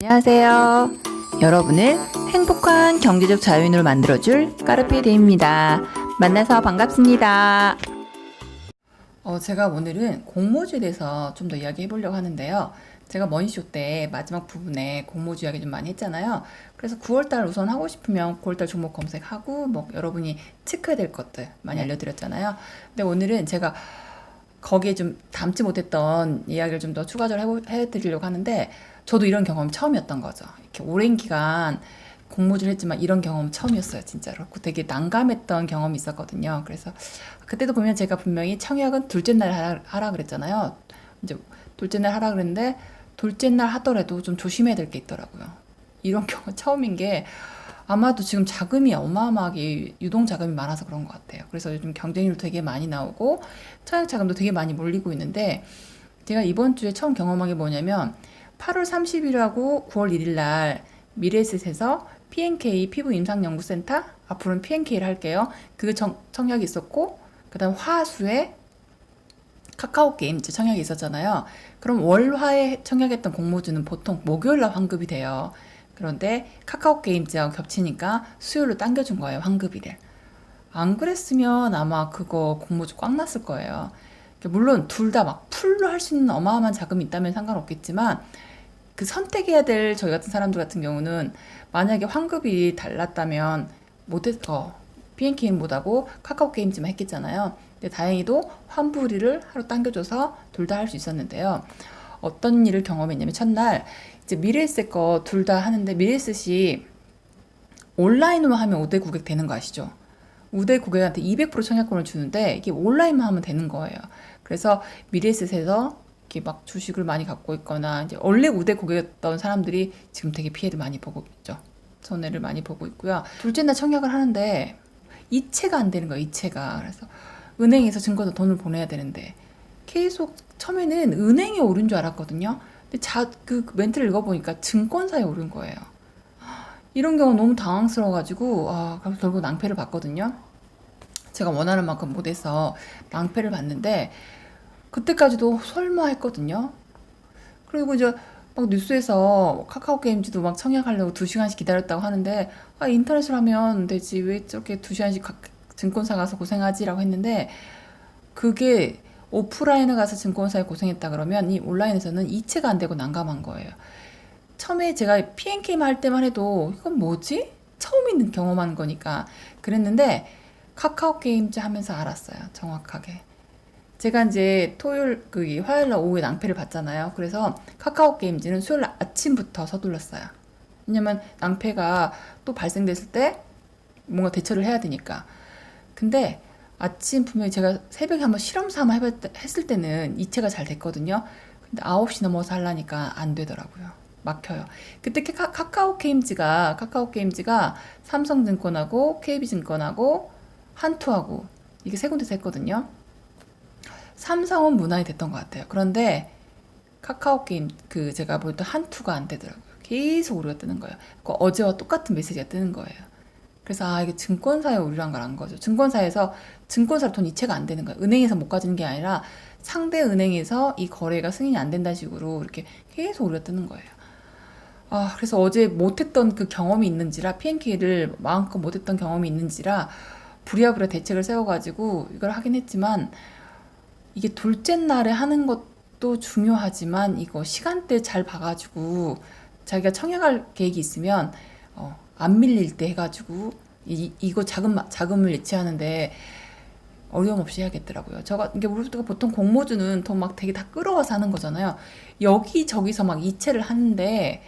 안녕하세요. 여러분을 행복한 경제적 자유인으로 만들어줄 까르페데입니다. 만나서 반갑습니다. 어, 제가 오늘은 공모주에 대해서 좀 더 이야기해 보려고 하는데요. 제가 머니쇼 때 마지막 부분에 공모주 이야기 좀 많이 했잖아요. 그래서 9월달 우선 하고 싶으면 9월달 종목 검색하고 뭐 여러분이 체크해야 될 것들 많이 알려드렸잖아요. 근데 오늘은 제가 거기에 좀 담지 못했던 이야기를 좀 더 추가적으로 해드리려고 하는데 저도 이런 경험이 처음이었던 거죠. 이렇게 오랜 기간 공모주를 했지만 이런 경험 처음이었어요, 진짜로. 그 되게 난감했던 경험이 있었거든요. 그래서 그때도 보면 제가 분명히 청약은 둘째 날 하라, 하라 그랬잖아요. 이제 둘째 날 하라 그랬는데 둘째 날 하더라도 좀 조심해야 될 게 있더라고요. 이런 경우 처음인 게 아마도 지금 자금이 어마어마하게 유동 자금이 많아서 그런 것 같아요. 그래서 요즘 경쟁률 되게 많이 나오고 청약 자금도 되게 많이 몰리고 있는데 제가 이번 주에 처음 경험한 게 뭐냐면 8월 30일하고 9월 1일 날 미래에셋에서 PNK 피부 임상 연구센터 앞으로는 PNK를 할게요. 그 청, 청약이 있었고 그다음 화수에 카카오 게임 이제 청약이 있었잖아요. 그럼 월화에 청약했던 공모주는 보통 목요일 날 환급이 돼요. 그런데 카카오 게임즈하고 겹치니까 수요일로 당겨준 거예요, 환급일을. 안 그랬으면 아마 그거 공모주 꽉 났을 거예요. 물론 둘 다 막 풀로 할 수 있는 어마어마한 자금이 있다면 상관없겠지만 그 선택해야 될 저희 같은 사람들 같은 경우는 만약에 환급이 달랐다면 못했 어 PNK는 못하고 카카오 게임즈만 했겠잖아요. 근데 다행히도 환불일을 하루 당겨줘서 둘 다 할 수 있었는데요. 어떤 일을 경험했냐면 첫날 이제 미래에셋 거 둘 다 하는데 미래에셋이 온라인으로 하면 5대 고객 되는 거 아시죠? 우대 고객한테 200% 청약권을 주는데 이게 온라인만 하면 되는 거예요. 그래서 미래에셋에서 이렇게 막 주식을 많이 갖고 있거나 이제 원래 우대 고객이었던 사람들이 지금 되게 피해를 많이 보고 있죠. 손해를 많이 보고 있고요. 둘째 날 청약을 하는데 이체가 안 되는 거예요. 이체가. 그래서 은행에서 증권사 돈을 보내야 되는데 계속 처음에는 은행에 오른 줄 알았거든요. 근데 자, 그 멘트를 읽어보니까 증권사에 오른 거예요. 이런 경우 너무 당황스러워가지고 아, 그래서 결국 낭패를 봤거든요. 제가 원하는 만큼 못해서 낭패를 봤는데 그때까지도 설마 했거든요. 그리고 이제 막 뉴스에서 카카오 게임즈도 막 청약하려고 두 시간씩 기다렸다고 하는데 아 인터넷으로 하면 되지 왜 저렇게 두 시간씩 각- 증권사 가서 고생하지라고 했는데 그게 오프라인에 가서 증권사에 고생했다 그러면 이 온라인에서는 이체가 안 되고 난감한 거예요. 처음에 제가 PNK만 할 때만 해도 이건 뭐지? 처음 있는 경험하는 거니까 그랬는데 카카오 게임즈 하면서 알았어요. 정확하게. 제가 이제 토요일 그 화요일 날 오후에 낭패를 봤잖아요. 그래서 카카오 게임즈는 수요일 날 아침부터 서둘렀어요. 왜냐면 낭패가 또 발생됐을 때 뭔가 대처를 해야 되니까. 근데 아침 분명히 제가 새벽에 한번 실험 삼아 해봤, 했을 때는 이체가 잘 됐거든요. 근데 9시 넘어서 하려니까 안 되더라고요. 막혀요. 그때 카, 카카오 게임즈가 카카오 게임즈가 삼성증권하고 KB증권하고 한투하고 이게 세 군데서 했거든요. 삼성은 무난히 됐던 것 같아요. 그런데 카카오 게임 그 제가 볼 때 한투가 안 되더라고요. 계속 오류가 뜨는 거예요. 그 어제와 똑같은 메시지가 뜨는 거예요. 그래서 아 이게 증권사에 오류란 걸 안 거죠. 증권사에서 증권사 돈 이체가 안 되는 거예요. 은행에서 못 가지는 게 아니라 상대 은행에서 이 거래가 승인이 안 된다 식으로 이렇게 계속 오류가 뜨는 거예요. 아 그래서 어제 못했던 그 경험이 있는지라 PNK를 마음껏 못했던 경험이 있는지라 부랴부랴 대책을 세워가지고 이걸 하긴 했지만 이게 둘째 날에 하는 것도 중요하지만 이거 시간대 잘 봐가지고 자기가 청약할 계획이 있으면 어, 안 밀릴 때 해가지고 이, 이거 자금 자금을 예치하는데 어려움 없이 해야겠더라고요. 저가 이게 우리가 보통 공모주는 돈 막 되게 다 끌어와서 하는 거잖아요. 여기 저기서 막 이체를 하는데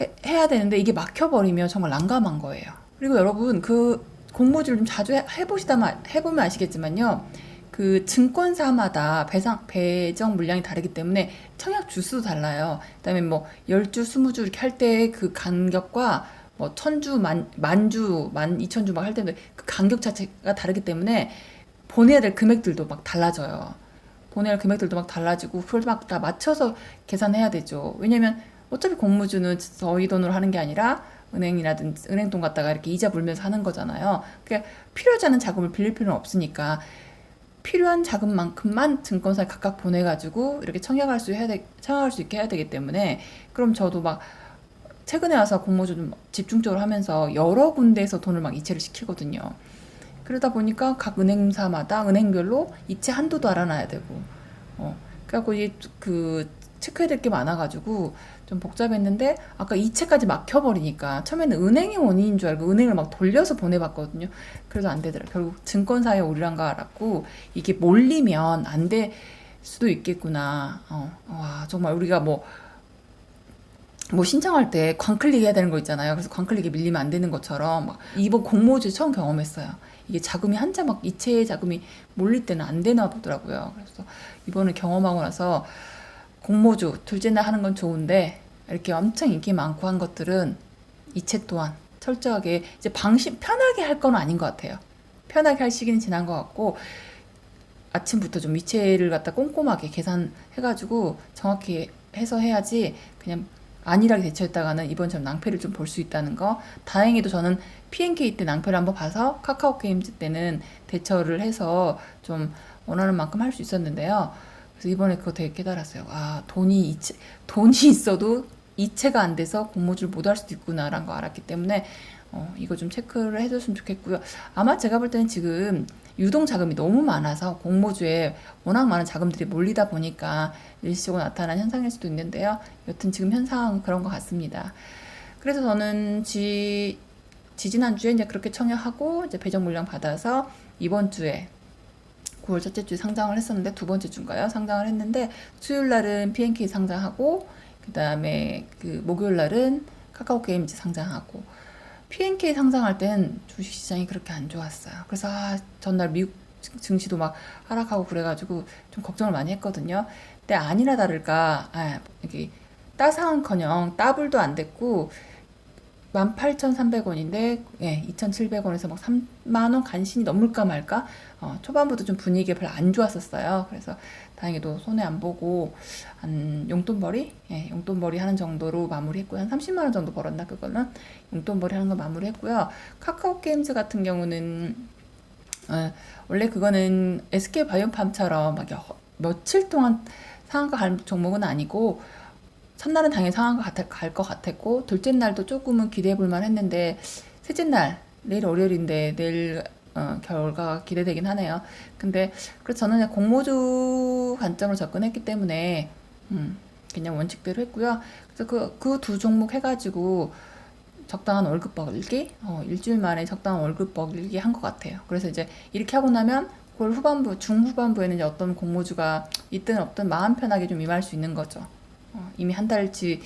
해, 해야 되는데 이게 막혀버리면 정말 난감한 거예요. 그리고 여러분 그 공모주를 좀 자주 해, 해보시다 해보면 아시겠지만요. 그 증권사마다 배상, 배정 물량이 다르기 때문에 청약 주수도 달라요. 그다음에 뭐 10주, 20주 이렇게 할 때 그 간격과 뭐 천주, 만, 만주, 만 이천 주 막 할 때도 그 간격 자체가 다르기 때문에 보내야 될 금액들도 막 달라져요. 보내야 할 금액들도 막 달라지고 그걸 막 다 맞춰서 계산해야 되죠. 왜냐면 어차피 공무주는 저희 돈으로 하는 게 아니라 은행이라든지 은행 돈 갖다가 이렇게 이자 물면서 하는 거잖아요. 그러니까 필요하지 않은 자금을 빌릴 필요는 없으니까 필요한 자금만큼만 증권사에 각각 보내가지고 이렇게 청약할 수 해야 돼, 청약할 수 있게 해야 되기 때문에 그럼 저도 막 최근에 와서 공모주 좀 집중적으로 하면서 여러 군데에서 돈을 막 이체를 시키거든요. 그러다 보니까 각 은행사마다 은행별로 이체 한도도 알아놔야 되고, 어, 그래갖고 이그 체크해야 될 게 많아가지고 좀 복잡했는데 아까 이체까지 막혀버리니까 처음에는 은행이 원인인 줄 알고 은행을 막 돌려서 보내봤거든요. 그래도 안 되더라. 결국 증권사에 오류란 거 알았고 이게 몰리면 안 될 수도 있겠구나. 어, 와 정말 우리가 뭐 뭐 신청할 때 광클릭 해야 되는 거 있잖아요. 그래서 광클릭이 밀리면 안 되는 것처럼 막 이번 공모주 처음 경험했어요. 이게 자금이 한자 막 이체 자금이 몰릴 때는 안 되나 보더라고요. 그래서 이번에 경험하고 나서 공모주 둘째 날 하는 건 좋은데 이렇게 엄청 인기 많고 한 것들은 이체 또한 철저하게 이제 방심 편하게 할 건 아닌 것 같아요. 편하게 할 시기는 지난 것 같고 아침부터 좀 이체를 갖다 꼼꼼하게 계산해가지고 정확히 해서 해야지 그냥 안일하게 대처했다가는 이번처럼 낭패를 좀 볼 수 있다는 거. 다행히도 저는 PNK 때 낭패를 한번 봐서 카카오 게임즈 때는 대처를 해서 좀 원하는 만큼 할 수 있었는데요. 그래서 이번에 그거 되게 깨달았어요. 아, 돈이 이체, 돈이 있어도 이체가 안 돼서 공모주를 못 할 수도 있구나라는 거 알았기 때문에 어, 이거 좀 체크를 해줬으면 좋겠고요. 아마 제가 볼 때는 지금 유동 자금이 너무 많아서 공모주에 워낙 많은 자금들이 몰리다 보니까 일시적으로 나타난 현상일 수도 있는데요. 여튼 지금 현상은 그런 것 같습니다. 그래서 저는 지, 지지난주에 이제 그렇게 청약하고 이제 배정 물량 받아서 이번 주에 9월 첫째 주에 상장을 했었는데 두 번째 주인가요? 상장을 했는데 수요일 날은 PNK 상장하고 그 다음에 그 목요일 날은 카카오 게임즈 상장하고 PNK 상장할 땐 주식시장이 그렇게 안 좋았어요. 그래서 아, 전날 미국 증시도 막 하락하고 그래가지고 좀 걱정을 많이 했거든요. 근데 아니나 다를까 아, 이게 따상은커녕 따블도 안 됐고 18,300원인데 예, 2,700원에서 막 3만 원 간신히 넘을까 말까 어, 초반부터 좀 분위기가 별로 안 좋았었어요. 그래서 다행히도 손해 안 보고 한 용돈벌이 예, 용돈벌이 하는 정도로 마무리했고요. 한 30만 원 정도 벌었나 그거는 용돈벌이 하는 거 마무리했고요. 카카오 게임즈 같은 경우는 어, 원래 그거는 SK 바이오팜처럼 막 여, 며칠 동안 상한가 갈 종목은 아니고 첫날은 당연히 상한가 갈것 같았고 둘째 날도 조금은 기대해 볼만 했는데 셋째 날 내일 월요일인데 내일 어, 결과가 기대되긴 하네요. 근데 그래서 저는 공모주 관점으로 접근했기 때문에 음, 그냥 원칙대로 했고요. 그래서 그 그 두 종목 해가지고 적당한 월급 벌기, 어, 일주일 만에 적당한 월급 벌기 한 것 같아요. 그래서 이제 이렇게 하고 나면 9월 후반부, 중후반부에는 이제 어떤 공모주가 있든 없든 마음 편하게 좀 임할 수 있는 거죠. 어, 이미 한 달치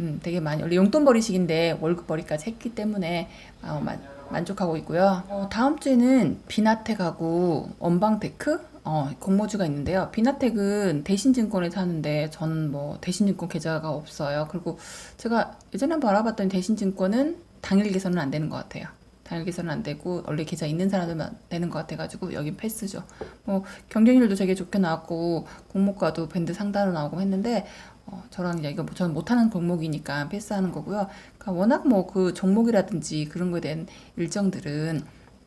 음, 되게 많이 원래 용돈벌이식인데 월급벌이까지 했기 때문에 어, 만, 만족하고 있고요. 어, 다음 주에는 비나텍하고 원방테크 어, 공모주가 있는데요. 비나텍은 대신증권에서 하는데 저는 뭐 대신증권 계좌가 없어요. 그리고 제가 예전에 한번 알아봤더니 대신증권은 당일 개선은 안 되는 것 같아요. 당일 개선은 안 되고 원래 계좌 있는 사람들만 되는 것 같아가지고 여긴 패스죠. 뭐 경쟁률도 되게 좋게 나왔고 공모가도 밴드 상단으로 나오고 했는데 어, 저랑 이제 이거 뭐 저는 못하는 종목이니까 패스하는 거고요. 그러니까 워낙 뭐 그 종목이라든지 그런 거에 대한 일정들은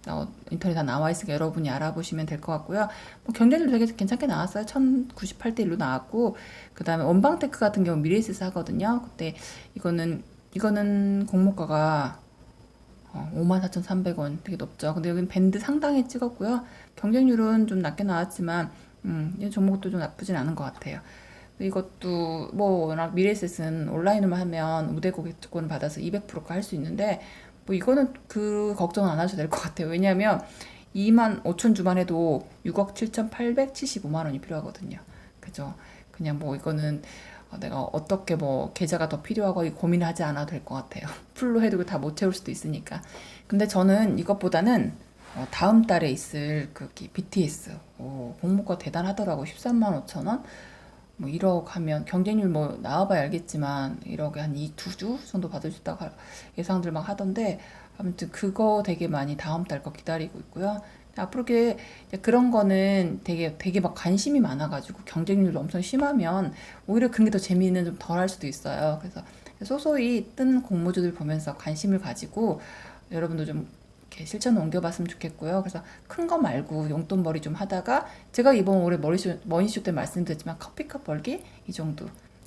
어, 인터넷 다 나와 있으니까 여러분이 알아보시면 될 것 같고요. 뭐 경쟁률 되게 괜찮게 나왔어요. 1098대 1로 나왔고 그 다음에 원방테크 같은 경우 미래에스 하거든요. 그때 이거는 이거는 공모가가 어, 54,300원 되게 높죠. 근데 여기는 밴드 상당히 찍었고요. 경쟁률은 좀 낮게 나왔지만 음, 이 종목도 좀 나쁘진 않은 것 같아요. 이것도 뭐 워낙 미래셋은 온라인으로 하면 우대 고객권을 받아서 200%가 할 수 있는데 뭐 이거는 그 걱정 안 하셔도 될 것 같아요. 왜냐하면 2만 5천 주만 해도 6억 7,875만 원이 필요하거든요. 그죠? 그냥 뭐 이거는 어, 내가 어떻게 뭐 계좌가 더 필요하고 고민을 하지 않아도 될 것 같아요. 풀로 해도 다 못 채울 수도 있으니까. 근데 저는 이것보다는 어, 다음 달에 있을 그 BTS 오, 공모가 대단하더라고 13만 5천 원. 뭐 1억 하면 경쟁률 뭐 나와봐야 알겠지만 1억에 한 2, 2주 정도 받을 수 있다고 예상들 막 하던데 아무튼 그거 되게 많이 다음 달 거 기다리고 있고요. 앞으로 게 그런 거는 되게 되게 막 관심이 많아가지고 경쟁률이 엄청 심하면 오히려 그런 게 더 재미는 좀 덜 할 수도 있어요. 그래서 소소히 뜬 공모주들 보면서 관심을 가지고 여러분도 좀 이렇게 실천을 옮겨봤으면 좋겠고요. 그래서 큰 거 말고 용돈벌이 좀 하다가 제가 이번 올해 머리쇼, 머니쇼 때 말씀드렸지만 커피컵 벌기 이 정도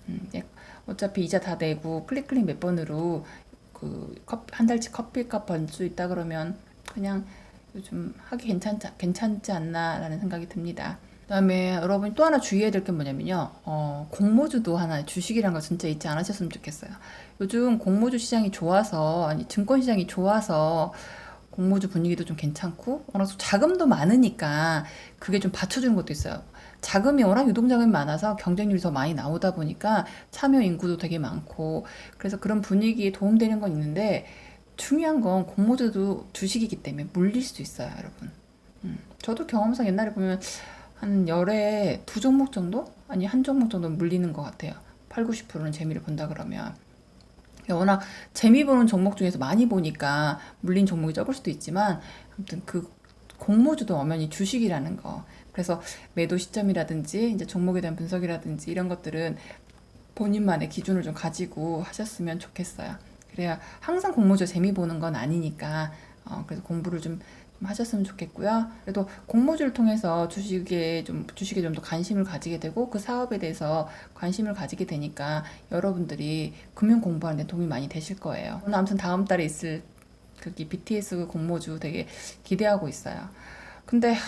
음, 이제 어차피 이자 다 내고 클릭 클릭 몇 번으로 그 한 달치 커피값 번수 있다 그러면 그냥 요즘 하기 괜찮지, 괜찮지 않나라는 생각이 듭니다. 그다음에 여러분이 또 하나 주의해야 될 게 뭐냐면요. 어, 공모주도 하나 주식이란 거 진짜 잊지 않으셨으면 좋겠어요. 요즘 공모주 시장이 좋아서 아니 증권 시장이 좋아서 공모주 분위기도 좀 괜찮고 워낙 또 자금도 많으니까 그게 좀 받쳐주는 것도 있어요. 자금이 워낙 유동자금이 많아서 경쟁률이 더 많이 나오다 보니까 참여 인구도 되게 많고 그래서 그런 분위기에 도움되는 건 있는데 중요한 건 공모주도 주식이기 때문에 물릴 수 있어요, 여러분. 음, 저도 경험상 옛날에 보면 한 열에 두 종목 정도? 아니 한 종목 정도 물리는 것 같아요. 8, 90%는 재미를 본다 그러면. 워낙 재미 보는 종목 중에서 많이 보니까 물린 종목이 적을 수도 있지만 아무튼 그 공모주도 엄연히 주식이라는 거. 그래서 매도 시점이라든지 이제 종목에 대한 분석이라든지 이런 것들은 본인만의 기준을 좀 가지고 하셨으면 좋겠어요. 그래야 항상 공모주 재미 보는 건 아니니까 어, 그래서 공부를 좀, 좀 하셨으면 좋겠고요. 그래도 공모주를 통해서 주식에 좀 주식에 좀 더 관심을 가지게 되고 그 사업에 대해서 관심을 가지게 되니까 여러분들이 금융 공부하는 데 도움이 많이 되실 거예요. 아무튼 다음 달에 있을 그기 BTS 공모주 되게 기대하고 있어요. 근데 하,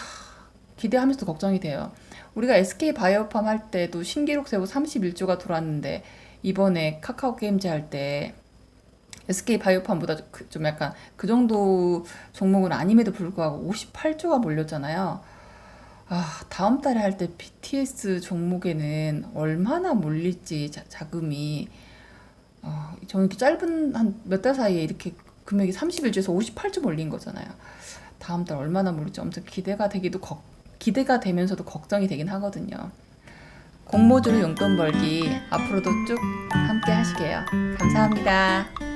기대하면서도 걱정이 돼요. 우리가 SK 바이오팜 할 때도 신기록 세고 31조가 돌았는데 이번에 카카오 게임즈 할 때 SK 바이오팜보다 그- 좀 약간 그 정도 종목은 아님에도 불구하고 58조가 몰렸잖아요. 아, 다음 달에 할 때 BTS 종목에는 얼마나 몰릴지 자, 자금이 어, 저는 짧은 한 몇 달 사이에 이렇게 금액이 31조에서 58조 몰린 거잖아요. 다음 달 얼마나 몰릴지 엄청 기대가 되기도 걱- 기대가 되면서도 걱정이 되긴 하거든요. 공모주로 용돈 벌기 앞으로도 쭉 함께 하시게요. 감사합니다.